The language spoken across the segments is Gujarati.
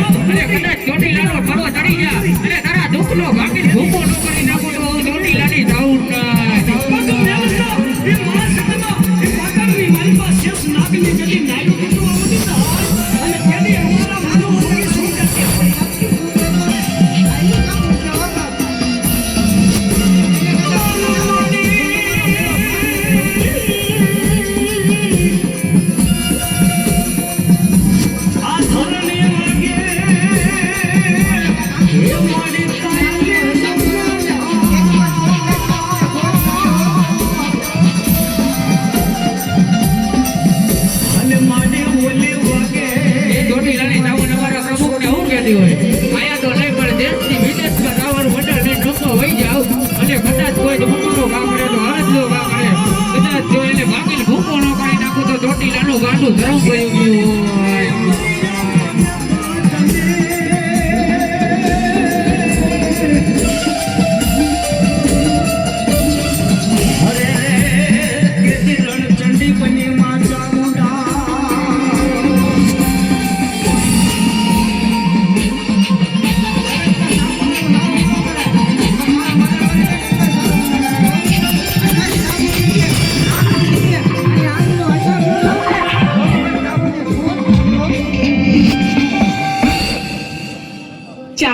અને કદાચ ચોટીલાનો ફળો ચડી જા અને તારા દુઃખનો ભાગીને ભૂકો કરી નાખો તો ચોટીલાની ધાઉન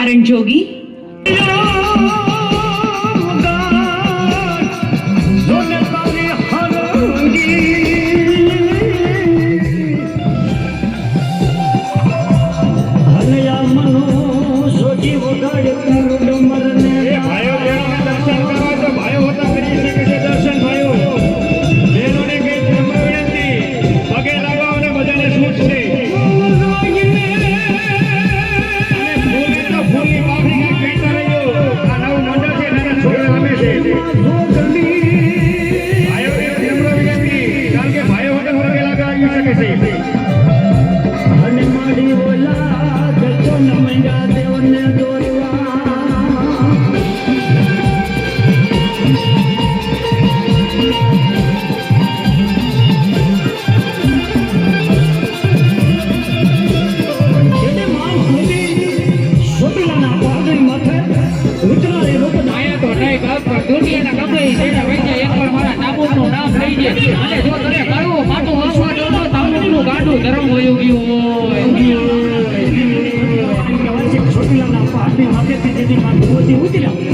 Karan Jogi, કરીએ છીએ અને જો તમે કયો પાટો હસવા ડરતો તાંબુનું ગાંઠું ગરમ હોય ગયું હોય છોટી લાલ આપવા આપણે વાગે તે જેની વાત હોતી ઉતર્યા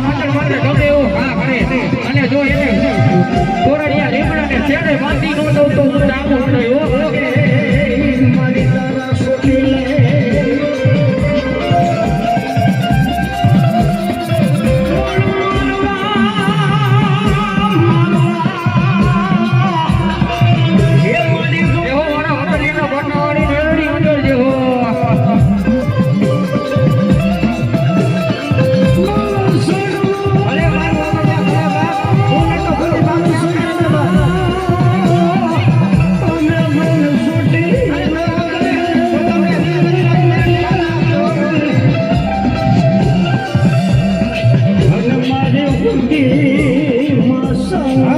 મંડળ માટે ગમે એવું હા કરે. જો એને કોરડિયા લીમડા ને છેડે બાંધી ન તો હું આવું 一马胜